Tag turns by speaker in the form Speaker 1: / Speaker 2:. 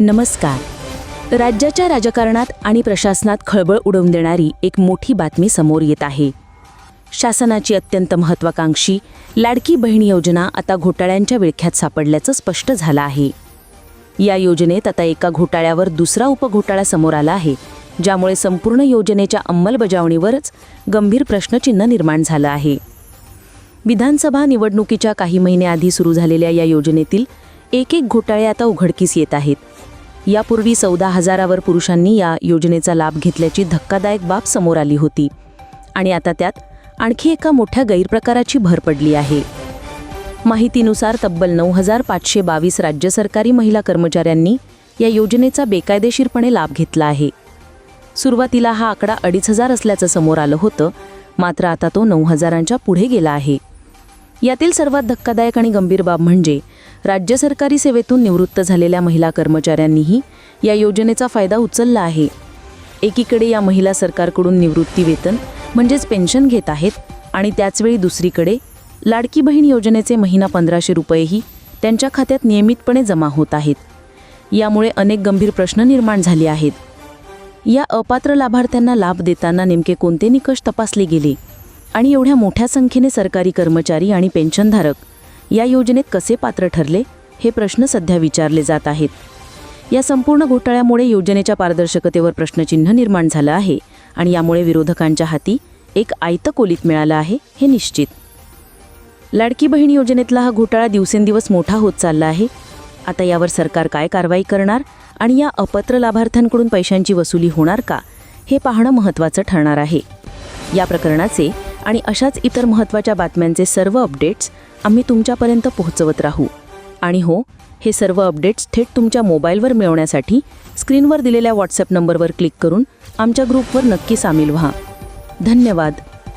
Speaker 1: नमस्कार. राज्याच्या राजकारणात आणि प्रशासनात खळबळ उडवून देणारी एक मोठी बातमी समोर येत आहे. शासनाची अत्यंत महत्वाकांक्षी लाडकी बहीण योजना आता घोटाळ्यांच्या विळख्यात सापडल्याचं स्पष्ट झालं आहे. या योजनेत आता एका घोटाळ्यावर दुसरा उपघोटाळा समोर आला आहे ज्यामुळे संपूर्ण योजनेच्या अंमलबजावणीवरच गंभीर प्रश्नचिन्ह निर्माण झालं आहे. विधानसभा निवडणुकीच्या काही महिन्याआधी सुरू झालेल्या या योजनेतील एक एक घोटाळे आता उघडकीस येत आहेत यापूर्वी चौदा हजारावर पुरुषांनी या योजनेचा लाभ घेतल्याची धक्कादायक बाब समोर आली होती. आणि आता त्यात आणखी एका मोठ्या गैरप्रकाराची भर पडली आहे. माहितीनुसार तब्बल नऊ हजार पाचशे बावीस राज्य सरकारी महिला कर्मचाऱ्यांनी या योजनेचा बेकायदेशीरपणे लाभ घेतला आहे. सुरुवातीला हा आकडा अडीच हजार असल्याचं समोर आलं होतं मात्र आता तो नऊ हजारांच्या पुढे गेला आहे. यातील सर्वात धक्कादायक आणि गंभीर बाब म्हणजे राज्य सरकारी सेवेतून निवृत्त झालेल्या महिला कर्मचाऱ्यांनीही या योजनेचा फायदा उचलला आहे. एकीकडे या महिला सरकारकडून निवृत्ती वेतन म्हणजेच पेन्शन घेत आहेत आणि त्याचवेळी दुसरीकडे लाडकी बहीण योजनेचे महिना पंधराशे रुपयेही त्यांच्या खात्यात नियमितपणे जमा होत आहेत. यामुळे अनेक गंभीर प्रश्न निर्माण झाले आहेत. या अपात्र लाभार्थ्यांना लाभ देताना नेमके कोणते निकष तपासले गेले? आणि एवढ्या मोठ्या संख्येने सरकारी कर्मचारी आणि पेन्शनधारक या योजनेत कसे पात्र ठरले हे प्रश्न सध्या विचारले जात आहेत. या संपूर्ण घोटाळ्यामुळे योजनेच्या पारदर्शकतेवर प्रश्नचिन्ह निर्माण झालं आहे आणि यामुळे विरोधकांच्या हाती एक आयतं कोलीत मिळालं आहे हे निश्चित. लाडकी बहीण योजनेतला हा घोटाळा दिवसेंदिवस मोठा होत चालला आहे. आता यावर सरकार काय कारवाई करणार आणि या अपत्र लाभार्थ्यांकडून पैशांची वसुली होणार का हे पाहणं महत्त्वाचं ठरणार आहे. या प्रकरणाचे आणि अशाच इतर महत्त्वाच्या बातम्यांचे सर्व अपडेट्स आम्ही तुमच्यापर्यंत पोहोचवत राहू. आणि हो हे सर्व अपडेट्स थेट तुमच्या मोबाईलवर मिळवण्यासाठी स्क्रीनवर दिलेल्या व्हॉट्सअप नंबरवर क्लिक करून आमच्या ग्रुपवर नक्की सामील व्हा. धन्यवाद.